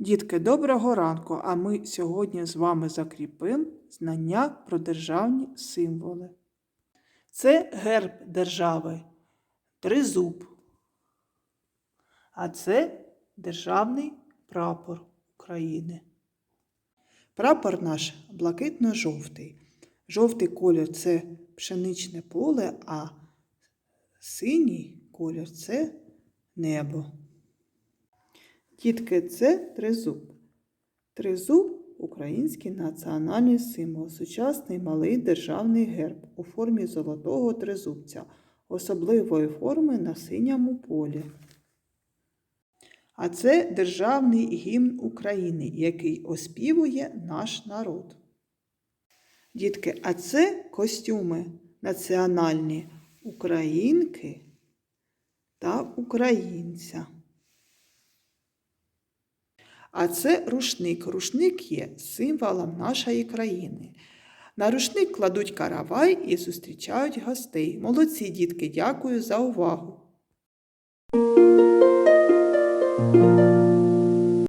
Дітки, доброго ранку! А ми сьогодні з вами закріпимо знання про державні символи. Це герб держави, тризуб. А це державний прапор України. Прапор наш блакитно-жовтий. Жовтий колір це пшеничне поле, а синій колір це небо. Дітки, це тризуб. Тризуб український національний символ, сучасний малий державний герб у формі золотого тризубця, особливої форми на синьому полі. А це державний гімн України, який оспівує наш народ. Дітки, а це костюми національні українки та українця. А це рушник. Рушник є символом нашої країни. На рушник кладуть каравай і зустрічають гостей. Молодці дітки, дякую за увагу.